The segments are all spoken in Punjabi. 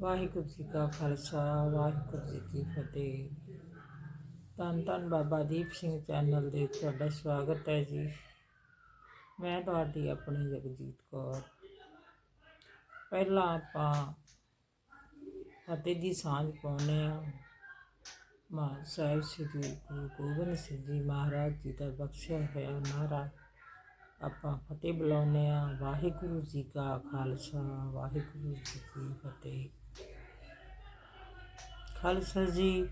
ਵਾਹਿਗੁਰੂ ਜੀ ਕਾ ਖਾਲਸਾ, ਵਾਹਿਗੁਰੂ ਜੀ ਕੀ ਫਤਿਹ। ਧੰਨ ਧੰਨ ਬਾਬਾ ਦੀਪ ਸਿੰਘ ਚੈਨਲ ਦੇ ਤੁਹਾਡਾ ਸਵਾਗਤ ਹੈ ਜੀ। ਮੈਂ ਤੁਹਾਡੀ ਆਪਣੀ ਜਗਜੀਤ ਕੌਰ। ਪਹਿਲਾਂ ਆਪਾਂ ਫਤਿਹ ਦੀ ਸਾਂਝ ਪਾਉਂਦੇ ਆ ਮਾਨ ਸਾਹਿਬ ਸ੍ਰੀ ਗੁਰੂ ਗੋਬਿੰਦ ਸਿੰਘ ਜੀ ਮਹਾਰਾਜ ਜੀ ਦਾ ਬਖਸ਼ਿਆ ਹੋਇਆ ਨਾਰਾ ਆਪਾਂ ਫਤਿਹ ਬੁਲਾਉਂਦੇ ਆ ਵਾਹਿਗੁਰੂ ਜੀ ਕਾ ਖਾਲਸਾ, ਵਾਹਿਗੁਰੂ ਜੀ ਕੀ ਫਤਿਹ। ਖਾਲਸਾ ਜੀ,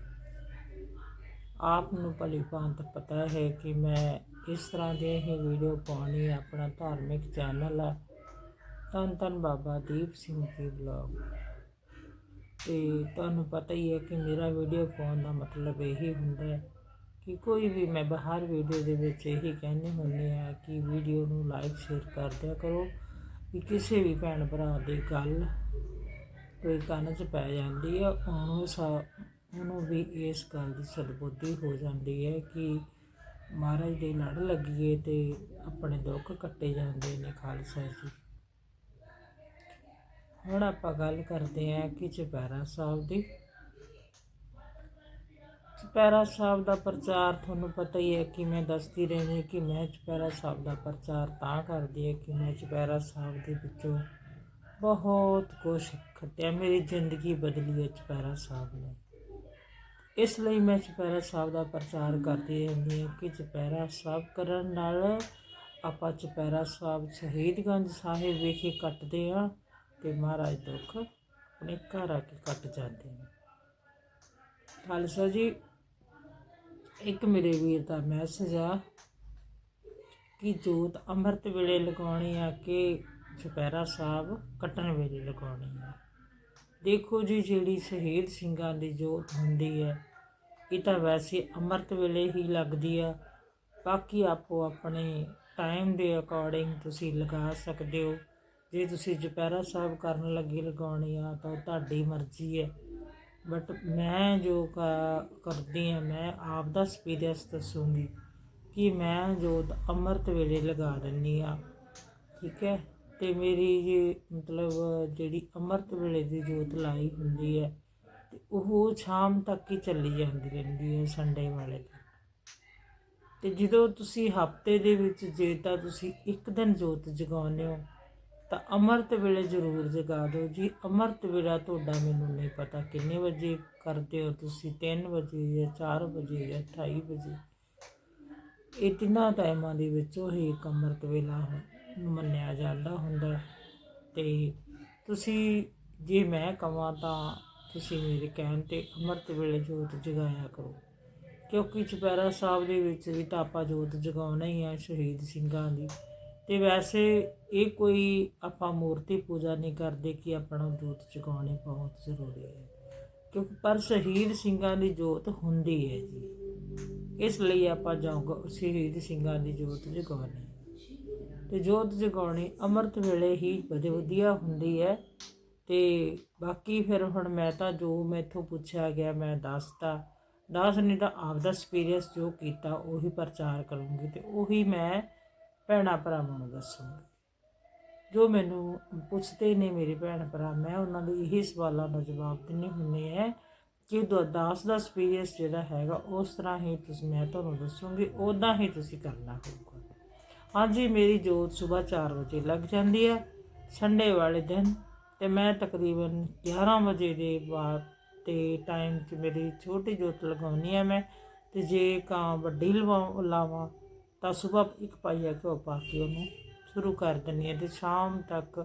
ਆਪ ਨੂੰ ਭਲੀ ਭਾਂਤ ਪਤਾ ਹੈ ਕਿ ਮੈਂ ਇਸ ਤਰ੍ਹਾਂ ਦੇ ਹੀ ਵੀਡੀਓ ਪਾਉਣੀ ਆਪਣਾ ਧਾਰਮਿਕ ਚੈਨਲ ਹੈ ਧੰਨ ਧੰਨ ਬਾਬਾ ਦੀਪ ਸਿੰਘ ਜੀ ਬਲੌਗ ਤੇ ਤੁਹਾਨੂੰ ਪਤਾ ਹੀ ਹੈ ਕਿ ਮੇਰਾ ਵੀਡੀਓ ਪਾਉਣ ਦਾ ਮਤਲਬ ਇਹੀ ਹੁੰਦਾ ਹੈ ਕਿ ਕੋਈ ਵੀ ਮੈਂ ਬਾਹਰ ਵੀਡੀਓ ਦੇ ਵਿੱਚ ਇਹੀ ਕਹਿੰਦੇ ਹੁੰਦੇ ਆ ਕਿ ਵੀਡੀਓ ਨੂੰ ਲਾਈਕ ਸ਼ੇਅਰ ਕਰ ਦਿਆ ਕਰੋ। ਕਿ ਕਿਸੇ ਵੀ ਭੈਣ ਭਰਾ ਦੀ ਗੱਲ ਕੋਈ ਕੰਨ 'ਚ ਪੈ ਜਾਂਦੀ ਹੈ ਉਹਨੂੰ ਸਾ, ਉਹਨੂੰ ਵੀ ਇਸ ਗੱਲ ਦੀ ਸਦਬੁੱਧੀ ਹੋ ਜਾਂਦੀ ਹੈ ਕਿ ਮਹਾਰਾਜ ਦੇ ਲੜ ਲੱਗੀਏ ਤੇ ਆਪਣੇ ਦੁੱਖ ਕੱਟੇ ਜਾਂਦੇ ਨੇ ਖਾਲਸਾ ਜੀ। ਹੁਣ ਆਪਾਂ ਗੱਲ ਕਰਦੇ ਹਾਂ ਕਿ ਚੁਪਹਿਰਾ ਸਾਹਿਬ ਦੀ। ਚੁਪਹਿਰਾ ਸਾਹਿਬ ਦਾ ਪ੍ਰਚਾਰ ਤੁਹਾਨੂੰ ਪਤਾ ਹੀ ਹੈ ਕਿ ਮੈਂ ਦੱਸਦੀ ਰਹਿੰਦੀ ਕਿ ਮੈਂ ਚੁਪਹਿਰਾ ਸਾਹਿਬ ਦਾ ਪ੍ਰਚਾਰ ਤਾਂ ਕਰਦੀ ਹੈ ਕਿ ਮੈਂ ਚੁਪਹਿਰਾ ਸਾਹਿਬ ਦੇ ਵਿੱਚੋਂ ਬਹੁਤ ਕੁਝ ਖੱਟਿਆ। ਮੇਰੀ ਜ਼ਿੰਦਗੀ ਬਦਲੀ ਹੈ ਚੁਪਹਿਰਾ ਸਾਹਿਬ ਨੇ। ਇਸ ਲਈ ਮੈਂ ਚੁਪਹਿਰਾ ਸਾਹਿਬ ਦਾ ਪ੍ਰਚਾਰ ਕਰਦੀ ਰਹਿੰਦੀ ਹਾਂ ਕਿ ਚੁਪਹਿਰਾ ਸਾਹਿਬ ਕਰਨ ਨਾਲ ਆਪਾਂ ਚੁਪਹਿਰਾ ਸਾਹਿਬ ਸ਼ਹੀਦਗੰਜ ਸਾਹਿਬ ਵਿਖੇ ਕੱਟਦੇ ਆ ਤੇ ਮਹਾਰਾਜ ਦੁੱਖ ਆਪਣੇ ਘਰ ਆ ਕੇ ਕੱਟ ਜਾਂਦੇ ਨੇ। ਖਾਲਸਾ ਜੀ, ਇੱਕ ਮੇਰੇ ਵੀਰ ਦਾ ਮੈਸੇਜ ਆ ਕਿ ਜੋਤ ਅੰਮ੍ਰਿਤ ਵੇਲੇ ਲਗਾਉਣੀ ਆ ਕਿ ਚੁਪਹਿਰਾ ਸਾਹਿਬ ਕੱਟਣ ਵੇਲੇ ਲਗਾਉਣੀ ਆ ਦੇਖੋ ਜੀ, ਜਿਹੜੀ ਸ਼ਹੀਦ ਸਿੰਘਾਂ ਦੀ ਜੋਤ ਹੁੰਦੀ ਹੈ, ਇਹ ਤਾਂ ਵੈਸੇ ਅੰਮ੍ਰਿਤ ਵੇਲੇ ਹੀ ਲੱਗਦੀ ਆ। ਬਾਕੀ ਆਪੋ ਆਪਣੇ ਟਾਈਮ ਦੇ ਅਕੋਰਡਿੰਗ ਤੁਸੀਂ ਲਗਾ ਸਕਦੇ ਹੋ। ਜੇ ਤੁਸੀਂ ਦੁਪਹਿਰਾ ਸਾਹਿਬ ਕਰਨ ਲੱਗੇ ਲਗਾਉਣੀ ਆ, ਤਾਂ ਉਹ ਤੁਹਾਡੀ ਮਰਜ਼ੀ ਹੈ। ਬਟ ਮੈਂ ਜੋ ਕ- ਕਰਦੀ ਹਾਂ ਮੈਂ ਆਪ ਦਾ ਐਕਸਪੀਰੀਅੰਸ ਦੱਸੂੰਗੀ ਕਿ ਮੈਂ ਜੋਤ ਅੰਮ੍ਰਿਤ ਵੇਲੇ ਲਗਾ ਦਿੰਦੀ ਆ। ਠੀਕ ਹੈ? ਤੇ ਮੇਰੀ ਜੀ ਮਤਲਬ ਜਿਹੜੀ ਅੰਮ੍ਰਿਤ ਵੇਲੇ ਦੀ ਜੋਤ ਲਾਈ ਹੁੰਦੀ ਹੈ ਅਤੇ ਉਹ ਸ਼ਾਮ ਤੱਕ ਹੀ ਚੱਲੀ ਜਾਂਦੀ ਰਹਿੰਦੀ ਹੈ ਸੰਡੇ ਵਾਲੇ ਦਿਨ। ਅਤੇ ਜਦੋਂ ਤੁਸੀਂ ਹਫ਼ਤੇ ਦੇ ਵਿੱਚ ਜੇ ਤਾਂ ਤੁਸੀਂ ਇੱਕ ਦਿਨ ਜੋਤ ਜਗਾਉਂਦੇ ਹੋ, ਤਾਂ ਅੰਮ੍ਰਿਤ ਵੇਲੇ ਜ਼ਰੂਰ ਜਗਾ ਦਿਓ ਜੀ। ਅੰਮ੍ਰਿਤ ਵੇਲਾ ਤੁਹਾਡਾ ਮੈਨੂੰ ਨਹੀਂ ਪਤਾ ਕਿੰਨੇ ਵਜੇ ਕਰਦੇ ਹੋ ਤੁਸੀਂ 3 ਵਜੇ ਜਾਂ 4 ਵਜੇ ਜਾਂ 2:30 ਵਜੇ। ਇਹ ਤਿੰਨਾਂ ਟਾਈਮਾਂ ਦੇ ਵਿੱਚੋਂ ਹੀ ਇੱਕ ਅੰਮ੍ਰਿਤ ਵੇਲਾ ਹੁ- ਮੰਨਿਆ ਜਾਂਦਾ ਹੁੰਦਾ ਹੈ। ਤੇ ਤੁਸੀਂ, ਜੇ ਮੈਂ ਕਹਾਂ ਤਾਂ ਤੁਸੀਂ ਮੇਰੇ ਕਹਿਣ ਤੇ ਅੰਮ੍ਰਿਤ ਵੇਲੇ ਜੋਤ ਜਗਾਇਆ ਕਰੋ। ਕਿਉਂਕਿ ਚੁਪਹਿਰਾ ਸਾਹਿਬ ਦੇ ਵਿੱਚ ਵੀ ਤਾਂ ਆਪਾਂ ਜੋਤ ਜਗਾਉਣਾ ਹੀ ਆ ਸ਼ਹੀਦ ਸਿੰਘਾਂ ਦੀ। ਤੇ ਵੈਸੇ ਇਹ ਕੋਈ ਆਪਾਂ ਮੂਰਤੀ ਪੂਜਾ ਨਹੀਂ ਕਰਦੇ ਕਿ ਆਪਣਾ ਜੋਤ ਜਗਾਉਣੀ ਬਹੁਤ ਜ਼ਰੂਰੀ ਹੈ। ਕਿਉਂਕਿ ਪਰ ਸ਼ਹੀਦ ਸਿੰਘਾਂ ਦੀ ਜੋਤ ਹੁੰਦੀ ਹੈ ਜੀ। ਇਸ ਲਈ ਆਪਾਂ ਜਾਗ ਸ਼ਹੀਦ ਸਿੰਘਾਂ ਦੀ ਜੋਤ ਜਗਾਉਣੀ। ਅਤੇ ਜੋਤ ਜਗਾਉਣੀ ਅੰਮ੍ਰਿਤ ਵੇਲੇ ਹੀ ਬੜੇ ਵਧੀਆ ਹੁੰਦੀ ਹੈ। ਅਤੇ ਬਾਕੀ ਫਿਰ ਹੁਣ ਮੈਂ ਤਾਂ ਜੋ ਮੈਥੋਂ ਪੁੱਛਿਆ ਗਿਆ, ਮੈਂ ਦੱਸਤਾ। ਦੱਸ ਨਹੀਂ ਤਾਂ ਆਪਦਾ ਐਕਸਪੀਰੀਅੰਸ ਜੋ ਕੀਤਾ, ਉਹੀ ਪ੍ਰਚਾਰ ਕਰੂੰਗੀ ਤੇ ਉਹੀ ਮੈਂ ਭੈਣਾਂ ਭਰਾਵਾਂ ਨੂੰ ਦੱਸੂੰਗੀ। ਜੋ ਮੈਨੂੰ ਪੁੱਛਦੇ ਨੇ ਮੇਰੇ ਭੈਣ ਭਰਾ, ਮੈਂ ਉਹਨਾਂ ਦੇ ਇਹੀ ਸਵਾਲਾਂ ਦਾ ਜਵਾਬ ਦਿੰਨੀ ਹੁੰਦੀ ਹੈ ਕਿ ਦੋ, ਦਾਸ ਦਾ ਐਕਸਪੀਰੀਅੰਸ ਜਿਹੜਾ ਹੈਗਾ, ਉਸ ਤਰ੍ਹਾਂ ਹੀ ਤੁਸੀਂ, ਮੈਂ ਤੁਹਾਨੂੰ ਦੱਸੂੰਗੀ ਉਦਾਂ ਹੀ ਤੁਸੀਂ ਕਰਨਾ ਹੋਊਗਾ। ਹਾਂਜੀ ਮੇਰੀ ਜੋਤ ਸਵੇਰ 4 ਵਜੇ ਲੱਗ ਜਾਂਦੀ ਹੈ, ਸੰਡੇ ਵਾਲੇ ਦਿਨ ਤੇ ਮੈਂ ਤਕਰੀਬਨ 11 ਵਜੇ ਦੇ ਬਾਅਦ ਤੇ ਟਾਈਮ 'ਚ ਮੇਰੀ ਛੋਟੀ ਜੋਤ ਲਗਾਉਣੀ ਹੈ ਮੈਂ ਤੇ ਜੇ ਕਾਂ ਵੱਡੀ ਲਵਾ, ਲਾਵਾਂ ਤਾਂ ਸਵੇਰ ਇੱਕ ਪਾਈਆ ਘਿਓ ਪਾ ਕੇ ਉਹਨੂੰ ਸ਼ੁਰੂ ਕਰ ਦਿੰਦੀ ਹਾਂ ਤੇ ਸ਼ਾਮ ਤੱਕ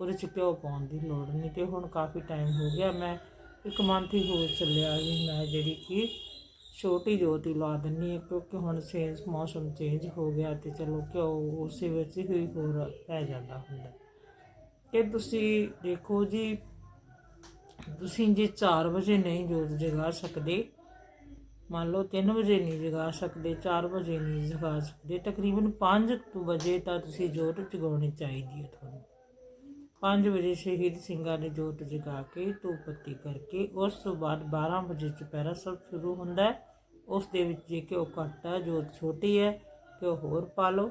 ਉਹਦੇ 'ਚ ਘਿਓ ਪਾਉਣ ਦੀ ਲੋੜ ਨਹੀਂ ਤੇ ਹੁਣ ਕਾਫੀ ਟਾਈਮ ਹੋ ਗਿਆ, ਮੈਂ ਇੱਕ ਮੰਥ ਹੀ ਹੋ ਚੱਲਿਆ ਜੀ, ਮੈਂ ਜਿਹੜੀ ਕਿ ਛੋਟੀ ਜੋਤੀ ਲਾ ਦਿੰਦੀ ਹਾਂ ਕਿਉਂਕਿ ਹੁਣ ਚੇਂਜ ਮੌਸਮ ਚੇਂਜ ਹੋ ਗਿਆ ਤੇ ਚਲੋ ਘਿਓ ਉਸੇ ਵਿੱਚ ਹੀ ਹੋਰ ਪੈ ਜਾਂਦਾ ਹੁੰਦਾ। ਕਿ ਤੁਸੀਂ ਦੇਖੋ ਜੀ, ਤੁਸੀਂ ਜੇ 4 ਵਜੇ ਨਹੀਂ ਜੋਤ ਜਗਾ ਸਕਦੇ, ਮੰਨ ਲਓ 3 ਵਜੇ ਨਹੀਂ ਜਗਾ ਸਕਦੇ 4 ਵਜੇ ਨਹੀਂ ਜਗਾ ਸਕਦੇ, ਤਕਰੀਬਨ 5 ਵਜੇ ਤਾਂ ਤੁਸੀਂ ਜੋਤ ਜਗਾਉਣੀ ਚਾਹੀਦੀ ਹੈ ਤੁਹਾਨੂੰ। 5 ਵਜੇ ਸ਼ਹੀਦ ਸਿੰਘਾਂ ਨੇ ਜੋਤ ਜਗਾ ਕੇ ਧੂਪਤੀ ਕਰਕੇ ਉਸ ਤੋਂ ਬਾਅਦ 12 ਵਜੇ ਚੁਪਹਿਰਾ ਸਭ ਸ਼ੁਰੂ ਹੁੰਦਾ ਹੈ। ਉਸ ਦੇ ਵਿੱਚ ਜੇ ਕਿ ਉਹ ਘੱਟ ਹੈ, ਜੋਤ ਛੋਟੀ ਹੈ ਕਿ ਉਹ ਹੋਰ ਪਾ ਲਓ।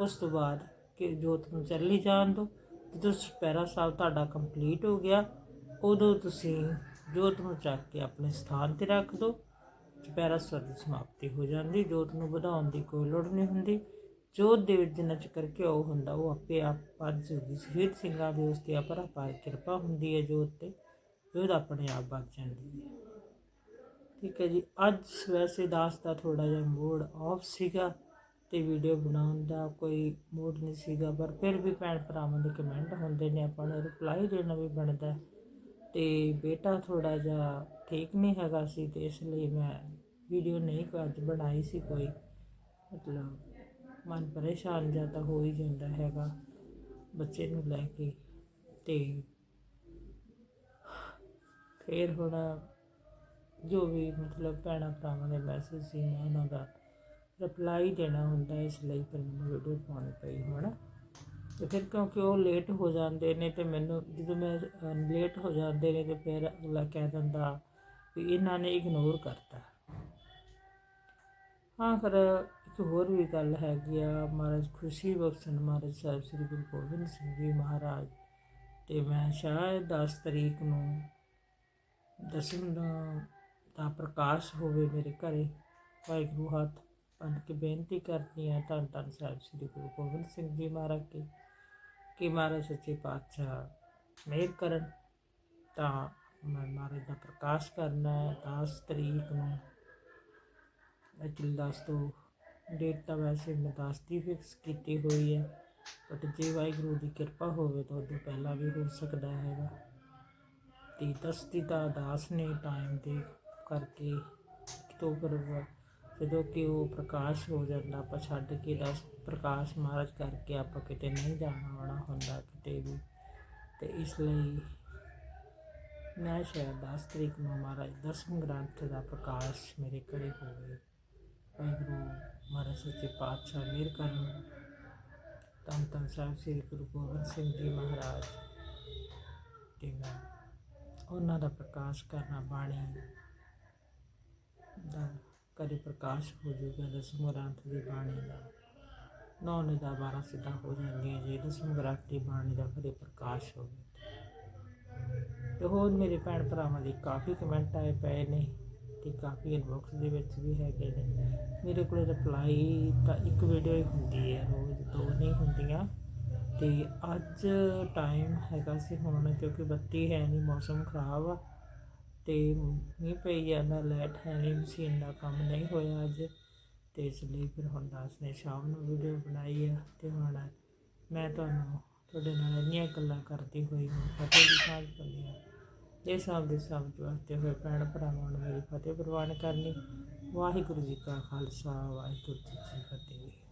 ਉਸ ਤੋਂ ਬਾਅਦ ਕਿ ਜੋਤ ਨੂੰ ਚੱਲੀ ਜਾਣ ਦਿਓ। ਜਦੋਂ ਚੁਪਹਿਰਾ ਸਾਹਿਬ ਤੁਹਾਡਾ ਕੰਪਲੀਟ ਹੋ ਗਿਆ, ਉਦੋਂ ਤੁਸੀਂ ਜੋਤ ਨੂੰ ਚੱਕ ਕੇ ਆਪਣੇ ਸਥਾਨ ਤੇ ਰੱਖ ਦਿਓ। ਚੁਪਹਿਰਾ ਸਾਹਿਬ ਦੀ ਸਮਾਪਤੀ ਹੋ ਜਾਂਦੀ, ਜੋਤ ਨੂੰ ਵਧਾਉਣ ਦੀ ਕੋਈ ਲੋੜ ਨਹੀਂ ਹੁੰਦੀ। ਜੋਤ ਦੇ ਵਿੱਚ ਜਿੰਨਾ ਚਿਰ ਘਿਓ ਹੁੰਦਾ, ਉਹ ਆਪੇ ਆਪ ਵੱਧ ਜੂਗੀ ਸ਼ਹੀਦ ਸਿੰਘਾਂ ਦੇ ਉਸ ਤੇ ਅਪਰਪਾਰ ਕਿਰਪਾ ਹੁੰਦੀ ਹੈ ਜੋਤ ਤੇ ਜੋਤ ਆਪਣੇ ਆਪ ਵੱਧ ਜਾਂਦੀ ਹੈ ਠੀਕ ਹੈ ਜੀ, ਅੱਜ ਵੈਸੇ ਦਾਸ ਦਾ ਥੋੜਾ ਜਿਹਾ ਮੂਡ ਆਫ ਸੀਗਾ ਤੇ ਵੀਡੀਓ ਬਣਾਉਣ ਦਾ ਕੋਈ ਮੂਡ ਨਹੀਂ ਸੀਗਾ, ਪਰ ਫਿਰ ਵੀ ਭੈਣ ਭਰਾਵਾਂ ਦੇ ਕਮੈਂਟ ਹੁੰਦੇ ਨੇ, ਆਪਾਂ ਨੂੰ ਰਿਪਲਾਈ ਦੇਣਾ ਵੀ ਬਣਦਾ ਹੈ। ਤੇ ਬੇਟਾ ਥੋੜਾ ਜਿਹਾ ਠੀਕ ਨਹੀਂ ਹੈਗਾ ਸੀ ਤੇ ਇਸ ਲਈ ਮੈਂ ਵੀਡੀਓ ਨਹੀਂ ਅੱਜ ਬਣਾਈ ਸੀ ਕੋਈ, ਮਤਲਬ ਮਨ ਪਰੇਸ਼ਾਨ ਜਿਹਾ ਤਾਂ ਹੋ ਹੀ ਜਾਂਦਾ ਹੈਗਾ ਬੱਚੇ ਨੂੰ ਲੈ ਕੇ ਤੇ ਫਿਰ ਹੁਣ ਜੋ ਵੀ ਮਤਲਬ ਭੈਣਾਂ ਭਰਾਵਾਂ ਦੇ ਮੈਸੇਜ ਸੀ ਮੈਂ ਉਹਨਾਂ ਦਾ ਰਿਪਲਾਈ ਦੇਣਾ ਹੁੰਦਾ ਇਸ ਲਈ ਫਿਰ ਮੈਨੂੰ ਵੀਡੀਓ ਪਾਉਣੀ ਪਈ ਹੁਣ। ਤੇ ਫਿਰ ਕਿਉਂਕਿ ਉਹ ਲੇਟ ਹੋ ਜਾਂਦੇ ਨੇ ਤੇ ਮੈਨੂੰ ਜਦੋਂ ਮੈਂ ਲੇਟ ਹੋ ਜਾਂਦੇ ਨੇ ਤੇ ਫਿਰ ਅਗਲਾ ਕਹਿ ਦਿੰਦਾ ਵੀ ਇਹਨਾਂ ਨੇ ਇਗਨੋਰ ਕਰਤਾ। ਹਾਂ ਫਿਰ ਇੱਕ ਹੋਰ ਵੀ ਗੱਲ ਹੈਗੀ ਆ, ਮਹਾਰਾਜ ਖੁਸ਼ੀ ਬਖਸ਼ਣ, ਮਹਾਰਾਜ ਸਾਹਿਬ ਸ੍ਰੀ ਗੁਰੂ ਗੋਬਿੰਦ ਸਿੰਘ ਜੀ ਮਹਾਰਾਜ। ਤੇ ਮੈਂ ਸ਼ਾਇਦ 10 ਤਰੀਕ ਨੂੰ ਦਸਮ ਦਾ ਪ੍ਰਕਾਸ਼ ਹੋਵੇ ਮੇਰੇ ਘਰੇ, ਵਾਹਿਗੁਰੂ ਹੱਥ ਬੰਨ ਕੇ ਬੇਨਤੀ ਕਰਦੀ ਹਾਂ ਧੰਨ ਧੰਨ ਸਾਹਿਬ ਸ੍ਰੀ ਗੁਰੂ ਗੋਬਿੰਦ ਸਿੰਘ ਜੀ ਮਹਾਰਾਜ ਕੀ, ਕਿ ਮਹਾਰਾਜ ਸੱਚੇ ਪਾਤਸ਼ਾਹ ਮਿਹਰ ਕਰਨ। ਤਾਂ ਮੈਂ ਮਹਾਰਾਜ ਦਾ ਪ੍ਰਕਾਸ਼ ਕਰਨਾ ਹੈ 10 ਤਰੀਕ ਨੂੰ। ਐਕਚੁਅਲੀ ਦੱਸ ਤੋਂ ਡੇਟ ਤਾਂ ਵੈਸੇ ਮੈਂ ਦੱਸ ਦੀ ਫਿਕਸ ਕੀਤੀ ਹੋਈ ਹੈ। ਬਟ ਜੇ ਵਾਹਿਗੁਰੂ ਦੀ ਕਿਰਪਾ ਹੋਵੇ ਤਾਂ ਉਦੋਂ ਪਹਿਲਾਂ ਵੀ ਹੋ ਸਕਦਾ ਹੈਗਾ। ਤੇ ਦਸਤੀ ਦਾ ਅਰਦਾਸ ਨੇ ਟਾਈਮ ਦੇ ਕਰਕੇ ਤੋਂ ਵ- ਜਦੋਂ ਕਿ ਉਹ ਪ੍ਰਕਾਸ਼ ਹੋ ਜਾਂਦਾ, ਆਪਾਂ ਛੱਡ ਕੇ ਦਸ ਪ੍ਰਕਾਸ਼ ਮਹਾਰਾਜ ਕਰਕੇ ਆਪਾਂ ਕਿਤੇ ਨਹੀਂ ਜਾਣਾ ਆਉਣਾ ਹੁੰਦਾ ਕਿਤੇ ਵੀ। ਤੇ ਇਸ ਲਈ ਮੈਂ ਸ਼ਾਇਦ 10 ਤਰੀਕ ਨੂੰ ਮਹਾਰਾਜ ਦਸਮ ਗ੍ਰੰਥ ਦਾ ਪ੍ਰਕਾਸ਼ ਮੇਰੇ ਘਰੇ ਹੋਵੇ। ਵਾਹਿਗੁਰੂ ਮਹਾਰਾਜ ਸੱਚੇ ਪਾਤਸ਼ਾਹ, ਮਿਹਰ ਕਰਨ ਧੰਨ ਧੰਨ ਸਾਹਿਬ ਸ੍ਰੀ ਗੁਰੂ ਗੋਬਿੰਦ ਸਿੰਘ ਜੀ ਮਹਾਰਾਜ। ਤੇ ਮੈਂ ਉਹਨਾਂ ਦਾ ਪ੍ਰਕਾਸ਼ ਕਰਨਾ ਬਾਣੀ ਦਾ ਕਦੇ ਪ੍ਰਕਾਸ਼ ਹੋ ਜਾਊਗਾ ਦਸਮ ਗ੍ਰੰਥ ਦੀ ਬਾਣੀ ਦਾ। ਨੌ ਦਾ 12 ਸਿੱਧਾ ਹੋ ਜਾਂਦੀਆਂ ਜੇ ਦਸਮ ਗ੍ਰੰਥ ਦੀ ਬਾਣੀ ਦਾ ਕਦੇ ਪ੍ਰਕਾਸ਼ ਹੋਵੇ। ਤੇ ਹੋਰ ਮੇਰੇ ਭੈਣ ਭਰਾਵਾਂ ਦੇ ਕਾਫੀ ਕਮੈਂਟ ਆਏ ਪਏ ਨੇ। ਅਤੇ ਕਾਫੀ ਇਨਬਾਕਸ ਦੇ ਵਿੱਚ ਵੀ ਹੈਗੇ ਨੇ। ਮੇਰੇ ਕੋਲ ਰਿਪਲਾਈ ਤਾਂ ਇੱਕ ਵੀਡੀਓ ਹੀ ਹੁੰਦੀ ਹੈ, ਰੋਜ਼ ਦੋ ਨਹੀਂ ਹੁੰਦੀਆਂ। ਤੇ ਅੱਜ ਟਾਈਮ ਹੈਗਾ ਸੀ ਹੁਣ, ਕਿਉਂਕਿ ਬੱਤੀ ਹੈ ਨਹੀਂ ਮੌਸਮ ਖਰਾਬ ਆ। ਤੇ ਮੀਂਹ ਪਈ ਜਾਂਦਾ ਲਾਈਟ ਹੈ ਨਹੀਂ ਮਸ਼ੀਨ ਦਾ ਕੰਮ ਨਹੀਂ ਹੋਇਆ ਅੱਜ। ਤੇ ਇਸ ਲਈ ਫਿਰ ਹੁਣ ਦਾਸ ਨੇ ਸ਼ਾਮ ਨੂੰ ਵੀਡੀਓ ਬਣਾਈ ਆ, ਤੇ ਹੁਣ ਮੈਂ ਤੁਹਾਨੂੰ ਤੁਹਾਡੇ ਨਾਲ ਇੰਨੀਆਂ ਗੱਲਾਂ ਕਰਦੀ ਹੋਈ ਹੁਣ ਫਤਿਹ ਦੀ ਸਾਂਝ ਪਾਉਂਦੀ ਹਾਂ ਇਹ ਸਭ ਦੇ ਸਭ ਵਾਸਤੇ ਹੋਏ ਭੈਣ ਭਰਾਵਾਂ ਨੂੰ ਮੇਰੀ ਫਤਿਹ ਪ੍ਰਵਾਨ ਕਰਨੀ। ਵਾਹਿਗੁਰੂ ਜੀ ਕਾ ਖਾਲਸਾ, ਵਾਹਿਗੁਰੂ ਜੀ ਕੀ ਫਤਿਹ।